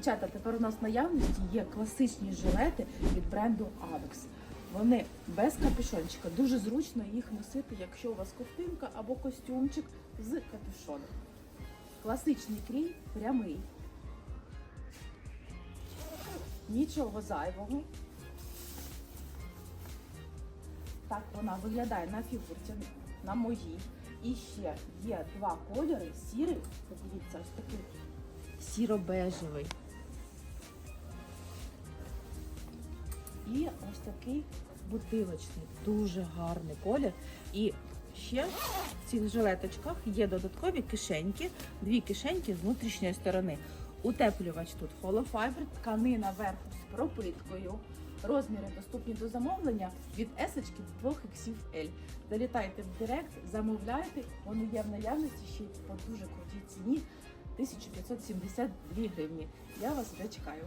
Дівчата, тепер у нас в наявності є класичні жилети від бренду Avex. Вони без капюшончика. Дуже зручно їх носити, якщо у вас ковтинка або костюмчик з капюшоном. Класичний крій прямий. Нічого зайвого. Так вона виглядає на фігурці, на моїй. І ще є два кольори: сірий, подивіться, ось такий сіро-бежевий. І ось такий бутилочний, дуже гарний колір. І ще в цих жилеточках є додаткові кишеньки, дві кишеньки з внутрішньої сторони. Утеплювач тут холофайбер, тканина верху з пропиткою. Розміри доступні до замовлення від S до 2 XL. Залітайте в Директ, замовляйте, вони є в наявності ще по дуже крутій ціні 1572 гривні. Я вас вже чекаю.